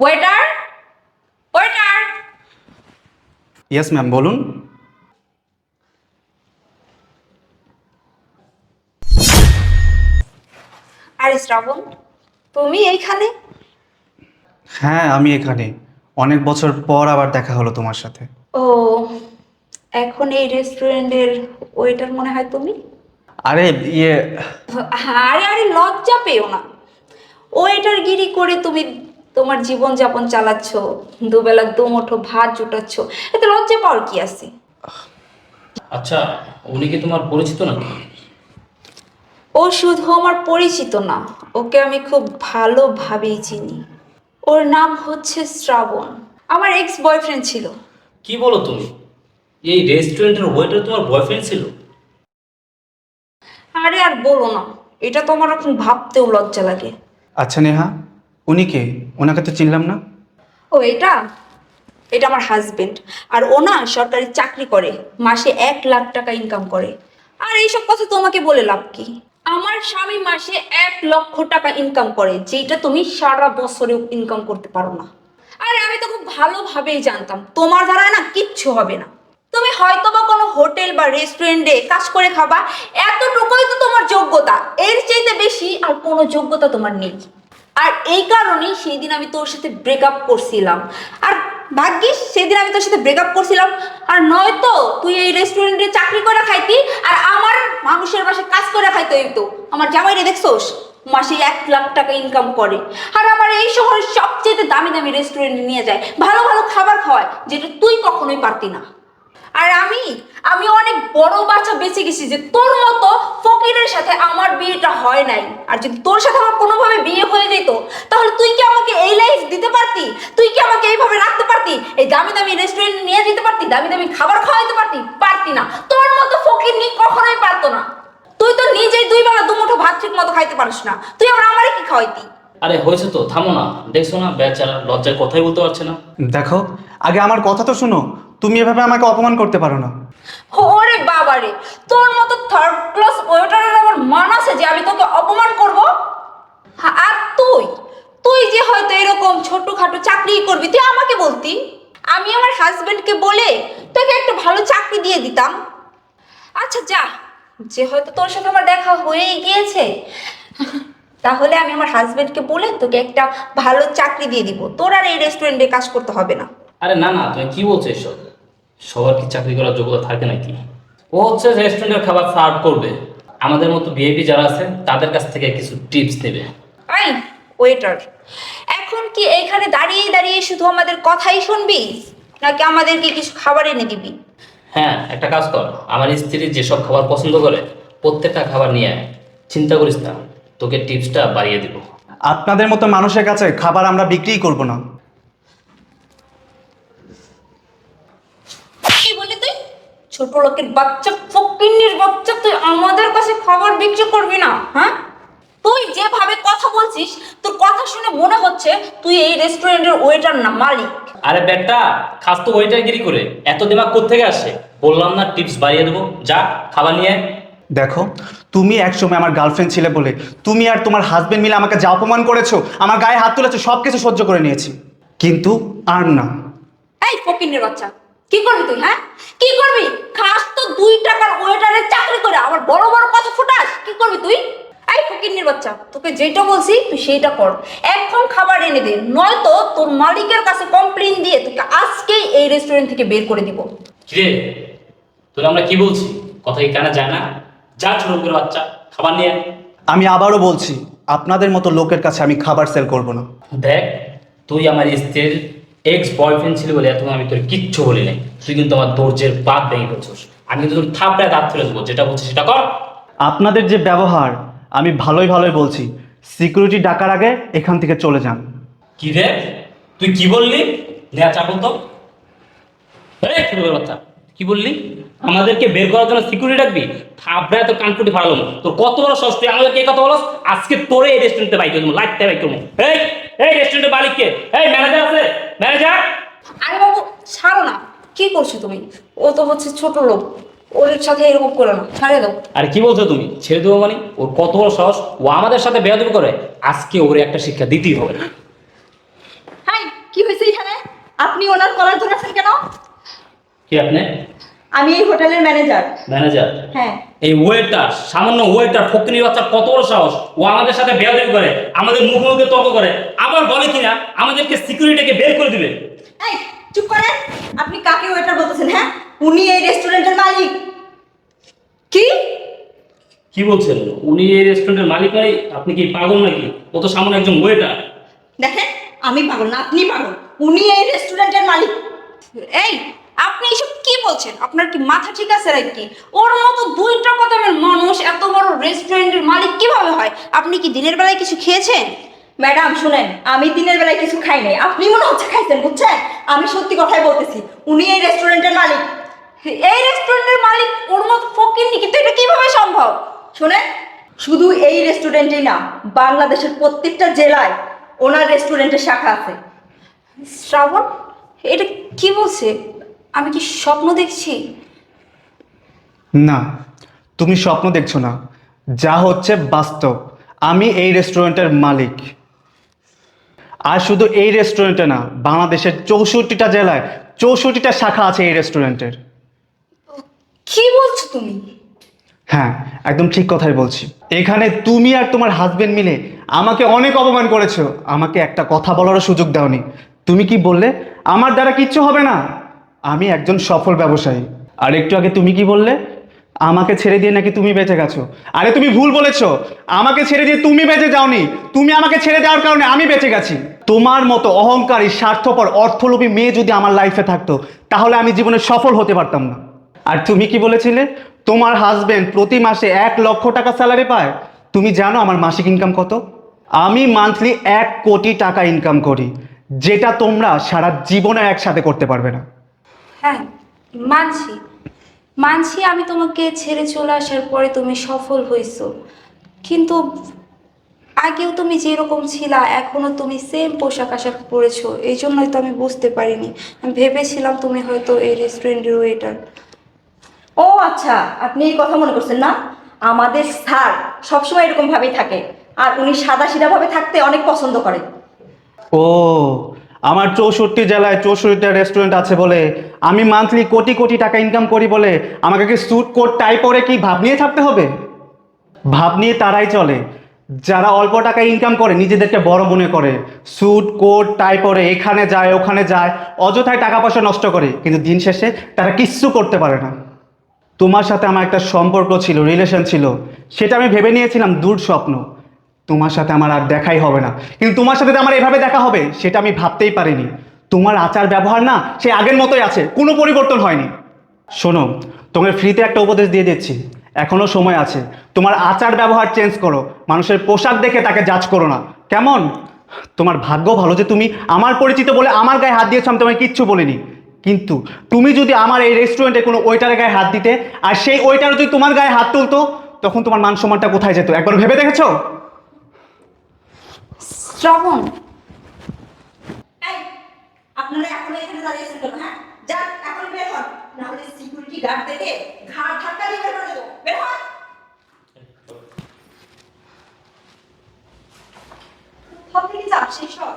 Waiter waiter yes ma'am বলুন। আরে শ্রাবণ তুমি এইখানে? হ্যাঁ আমি এখানে। অনেক বছর পর আবার দেখা হলো তোমার সাথে। ও এখন এই রেস্টুরেন্টের ওয়েটার মনে হয় তুমি? আরে ইয়ে আরে আরে লজ্জা পেও না। ওয়েটার গিরি করে তুমি তোমার জীবন যাপন চালাচ্ছ দুবেলা দুমুঠো ভাত জুটাচ্ছ এতে লজ্জা পাওয়ার কি আছে? আচ্ছা উনি কি তোমার পরিচিত নাকি? ও শুধু আমার পরিচিত না ওকে আমি খুব ভালোভাবেই চিনি। ওর নাম হচ্ছে শ্রাবণ। আমার এক্স বয়ফ্রেন্ড ছিল। কি বলো তুমি? এই রেস্টুরেন্টের ওয়েটার তোমার বয়ফ্রেন্ড ছিল? আরে আর বলো না এটা তো আমার এখন ভাবতেও লজ্জা লাগে। আচ্ছা নেহা উনি কে? ওনাকে তো চিনলাম না। ও এটা? এটা আমার হাজবেন্ড আর ও না সরকারি চাকরি করে মাসে এক লাখ টাকা ইনকাম করে। আর এইসব কথা তোমাকে বলে লাভ কি? আমার স্বামী মাসে এক লক্ষ টাকা ইনকাম করে যেটা তুমি সারা বছরেও ইনকাম করতে পারো না। আরে, আমি তো খুব ভালোভাবেই জানতাম, তোমার দ্বারা না কিচ্ছু হবে না। তুমি হয়তো বা কোনো হোটেল বা রেস্টুরেন্টে কাজ করে খাবা, এতটুকুই তো তোমার যোগ্যতা, এর চাইতে বেশি আর কোনো যোগ্যতা তোমার নেই। আর এই কারণেই সেই দিন আমি তোর সাথে ব্রেকআপ করছিলাম। আর ভাগ্যিস সেদিন আমি তোর সাথে ব্রেকআপ করছিলাম। আর নয়তো তুই এই রেস্টুরেন্টে চাকরি করে খাইতি, আর আমার মানুষের বাসায় কাজ করে খাইতো এই তো আমার জামাইরে দেখছোস? মাসে এক লাখ টাকা ইনকাম করে। আর আমার এই শহরের সবচেয়ে দামি দামি রেস্টুরেন্টে নিয়ে যায়। ভালো ভালো খাবার খাওয়ায়, যেটা তুই কখনোই পারতি না। আর আমি আমি অনেক বড় বাচ্চা বেঁচে গেছি যে তোর মতো ফকিরের সাথে আমার বিয়েটা হয় নাই। আর যদি তোর সাথে আমার কোনোভাবে বিয়ে হয়ে যেত, তাহলে তুই কি আমাকে এই লাইফ দিতে পারতি তুই কি আমাকে এইভাবে রাখতে পারতি এই দামি দামি রেস্টুরেন্ট নিয়ে যেতে পারতি দামি দামি খাবার খাওয়াইতে পারতি? পারতি না। তোর মতো ফকির নি কখনোই পারতো না। তুই তো নিজেই দুই বেলা দুমুঠো ভাত ঠিক মতো খাইতে পারিস না। তুই আবার আমারে কি খাওয়াইতি? আরে হয়েছে তো থামো না। দেখছ না বেচারা লজ্জায় কথাই বলতে পারছে না। দেখো আগে আমার কথা তো শোনো। তুমি এভাবে আমাকে অপমান করতে পারো না। ওরে বাবারে তোর মতো থার্ড ক্লাস ওয়েটারের আমার মান আছে যে আমি তোকে অপমান করব? আর তুই? তুই যে হয়তো এরকম ছোটখাটো চাকরি করবি তুই আমাকে বলতি? আমি আমার হাজবেন্ডকে বলে তোকে একটা ভালো চাকরি দিয়ে দিতাম। আচ্ছা যা। যে হয়তো তোর সাথে আমার দেখা হয়েই গিয়েছে তাহলে আমি আমার হাজবেন্ডকে বলে তোকে একটা ভালো চাকরি দিয়ে দিব। তোর আর এই রেস্টুরেন্টে কাজ করতে হবে না। আরে না না তুমি কি বলছো এসব? সবার কি চাকরি করার যোগ্যতা থাকে নাকি? ও হচ্ছে রেস্টুরেন্টের খাবার সার্ভ করবে। আমাদের মতো ভিআইপি যারা আছে তাদের কাছ থেকে কিছু টিপস নেবে। আই ওয়েটার কি এইখানে দাঁড়িয়ে দাঁড়িয়ে শুধু আমাদের কথাই শুনবি? নাকি আমাদেরকে কিছু খাবার এনে দিবি হ্যাঁ একটা কাজ কর। আমার স্ত্রী যেসব খাবার পছন্দ করে প্রত্যেকটা খাবার নিয়ে আয়। চিন্তা করিস না তোকে টিপসটা বাড়িয়ে দিব। আপনাদের মতো মানুষের কাছে খাবার আমরা বিক্রিই করব না। কি বলি তুই? ছোট লোকের বাচ্চা ফকিন্নির বাচ্চা তুই আমাদের কাছে খাবার বিক্রি করবি না হ্যাঁ? তুই যেভাবে কথা বলছিস তোর কথা শুনে মনে হচ্ছে তুই এই রেস্টুরেন্টের ওয়েটার না মালিক। আরে বেটা খাস তো ওইটাগিরি করে। এত দিমাগ কোথেকে আসে? বললাম না টিপস বাড়িয়ে দেবো। যা খাবার নিয়ে আয়। দেখো তুমি একসময় আমার গার্লফ্রেন্ড ছিলে বলে তুমি আর তোমার হাজবেন্ড মিলে আমাকে যা অপমান করেছ আমার গায়ে হাত তুলেছো সব কিছু সহ্য করে নিয়েছি। কিন্তু আর না। এই ফকিন্নির বাচ্চা কি করবি তুই হ্যাঁ? কি করবি? খাস তো দুই টাকার ওয়েটারের চাকরি করে আবার বড় বড় কথা ফুটাস কি করবি তুই? এই ফকিন্নির বাচ্চা তোকে যেটা বলছি তুই সেইটা কর। এখন খাবার এনে দে নয়তো তোর মালিকের কাছে কমপ্লেন দিয়ে তোকে আজকেই এই রেস্টুরেন্ট থেকে বের করে দিব। কিরে? তোর আমরা কি বলছি? কথা কি কানা যায় না? যা ছোট লোকের বাচ্চা খাবার নিয়ে আয়। আমি আবারও বলছি আপনাদের মতো লোকের কাছে আমি খাবার সেল করব না। দেখ তুই আমার স্ত্রীর এক্স বয়ফ্রেন্ড ছিল বলে এতক্ষণ আমি তোর কিচ্ছু বলি নাই। তুই কিন্তু আমার দরজের বাদ ভেঙে ফেলছিস। আমি কিন্তু তোর থাপড়ায় দাঁত ফেলে দেবো যেটা বলছিস সেটা কর। আপনাদের যে ব্যবহার আমি ভালোই ভালোই বলছি। সিকিউরিটি ডাকার আগে এখান থেকে চলে যান। কি রে? তুই কি বললি? নেয়া চা বলতো এই ছোট বাচ্চা কি বললি? আমাদেরকে বের করার জন্য সিকিউরিটি রাখবি থাপড়ায় তোর কানকুটি ফাড়ালো। তোর কত বড় সস্তি আমাদেরকে এই কথা বলো আজকে তোরে এই রেস্টুরেন্টে বাইক করব লাইটটা বাইক করব। এই এই রেস্টুরেন্টের মালিক কে এই ম্যানেজার আছে? ম্যানেজার আরে বাবু ছাড়ো না। কি করছ তুমি? ও তো হচ্ছে ছোট লোক। ওর সাথে এরকম করো না ছাড়ে দাও। আরে কি বলছো তুমি? ছেড়ে দেবো মানে? ওর কত বড় সাহস? ও আমাদের সাথে বেয়াদবি করে আজকে ওরে একটা শিক্ষা দিতেই হবে। হাই কি হয়েছে এখানে? আপনি ওনার কলার ধরেছেন কেন? কি আপনি? আমি এই হোটেলের ম্যানেজার। ম্যানেজার? হ্যাঁ। এই ওয়েটার সামান্য ওয়েটার ফকিনি বাচ্চা কত বড় সাহস? ও আমাদের সাথে বেয়াদবি করে আমাদের মুখে মুখে তর্ক করে আবার বলে কিনা আমাদেরকে সিকিউরিটিকে বের করে দিবে? এই চুপ করেন। আপনি কাকে ওয়েটার বলতেছেন হ্যাঁ? উনি এই রেস্টুরেন্টের মালিক। কি? কি বলছেন? উনি এই রেস্টুরেন্টের মালিক নয় আপনি কি পাগল নাকি? ও তো সামান্য একজন ওয়েটার দেখেন আমি পাগল না আপনি পাগল। উনি এই রেস্টুরেন্টের মালিক। এই আপনি এসব কি বলছেন? আপনার কি মাথা ঠিক আছে নাকি? ওর মতো দুইটা কথার মানুষ এত বড় রেস্টুরেন্টের মালিক কীভাবে হয়? আপনি কি দিনের বেলায় কিছু খেয়েছেন? ম্যাডাম শুনেন আমি দিনের বেলায় কিছু খাই নাই। আপনি মনে হচ্ছে খাইছেন বুঝছেন? আমি সত্যি কথাই বলতেছি উনি এই রেস্টুরেন্টের মালিক। এই রেস্টুরেন্টের মালিক ওর মতো ফকির নি, কিন্তু এটা কীভাবে সম্ভব? শুনেন, শুধু এই রেস্টুরেন্টেই না, বাংলাদেশের প্রত্যেকটা জেলায় ওনার রেস্টুরেন্টের শাখা আছে। শ্রাবণ, এটা কি বলছে? আমি কি স্বপ্ন দেখছি? না, তুমি স্বপ্ন দেখছ না। যা হচ্ছে বাস্তব। আমি এই রেস্টুরেন্টের মালিক। আর শুধু এই রেস্টুরেন্টে না, বাংলাদেশের চৌষট্টিটা জেলায় চৌষট্টিটা শাখা আছে এই রেস্টুরেন্টের কি বলছো তুমি? হ্যাঁ একদম ঠিক কথাই বলছি। এখানে তুমি আর তোমার হাজবেন্ড মিলে আমাকে অনেক অপমান করেছ। আমাকে একটা কথা বলারও সুযোগ দাওনি। তুমি কি বললে? আমার দ্বারা কিচ্ছু হবে না। আমি একজন সফল ব্যবসায়ী। আর একটু আগে তুমি কি বললে? আমাকে ছেড়ে দিয়ে নাকি তুমি বেঁচে গেছো? আরে তুমি ভুল বলেছ। আমাকে ছেড়ে দিয়ে তুমি বেঁচে যাওনি। তুমি আমাকে ছেড়ে দেওয়ার কারণে আমি বেঁচে গেছি। তোমার মতো অহংকারী, স্বার্থপর, অর্থলোভী মেয়ে যদি আমার লাইফে থাকতো, তাহলে আমি জীবনে সফল হতে পারতাম না। আর তুমি কি বলেছিলে? তোমার হাজবেন্ড প্রতি মাসে এক লক্ষ টাকা স্যালারি পায়? তুমি জানো আমার মাসিক ইনকাম কত? আমি মান্থলি এক কোটি টাকা ইনকাম করি, যেটা তোমরা সারা জীবনে একসাথে করতে পারবে না। হ্যাঁ মানছি। মানছি আমি তোমাকে ছেড়ে চলে আসার পরে তুমি সফল হয়েছো। কিন্তু আগেও তুমি যেরকম ছিলা, এখনও তুমি সেম পোশাক আশাক পরেছো এই জন্যই তো আমি বুঝতে পারিনি। আমি ভেবেছিলাম তুমি হয়তো এই রেস্টুরেন্টের ওয়েটার ও আচ্ছা আপনি এই কথা মনে করছেন না? আমাদের স্যার সবসময় এরকম ভাবেই থাকে। আর উনি সাদা সিধা ভাবে থাকতে অনেক পছন্দ করে। ও, আমার চৌষট্টি জেলায় চৌষট্টিটা রেস্টুরেন্ট আছে বলে আমি মান্থলি কোটি কোটি টাকা ইনকাম করি বলে আমাকে কি স্যুট কোট টাই পরে কি ভাব নিয়ে থাকতে হবে? ভাব নিয়ে তারাই চলে। যারা অল্প টাকা ইনকাম করে, নিজেদেরকে বড় মনে করে। স্যুট কোট টাই পরে এখানে যায়, ওখানে যায়, অযথায় টাকা পয়সা নষ্ট করে। কিন্তু দিন শেষে তারা কিচ্ছু করতে পারে না। তোমার সাথে আমার একটা সম্পর্ক ছিল রিলেশন ছিল। সেটা আমি ভেবে নিয়েছিলাম, দূর স্বপ্ন। তোমার সাথে আমার আর দেখাই হবে না। কিন্তু তোমার সাথে আমার এভাবে দেখা হবে, সেটা আমি ভাবতেই পারিনি। তোমার আচার ব্যবহার না, সে আগের মতোই আছে, কোনো পরিবর্তন হয়নি। শোনো, তোমাকে ফ্রিতে একটা উপদেশ দিয়ে দিচ্ছি। এখনও সময় আছে। তোমার আচার ব্যবহার চেঞ্জ করো। মানুষের পোশাক দেখে তাকে জাজ করো না। কেমন? তোমার ভাগ্য ভালো যে তুমি আমার পরিচিত বলে আমার গায়ে হাত দিয়েছ, আমি তোমায় কিচ্ছু বলিনি। কিন্তু তুমি যদি আমার এই রেস্টুরেন্টে কোনো ওয়েটারের গায়ে হাত দিতে আর সেই ওয়েটার যদি তোমার গায়ে হাত তুলতো তখন তোমার মান সম্মানটা কোথায় যেত? একবার ভেবে দেখেছ? শ্রাবণ। আপনারা এখন এখানে দাঁড়িয়েছেন কেন হ্যাঁ? যান এখন বের হন। নাহলে সিকিউরিটি গার্ড থেকে ঘাড় ধাক্কা দিয়ে বের করে দেবো। বের হন। সব থেকে যাপ সব।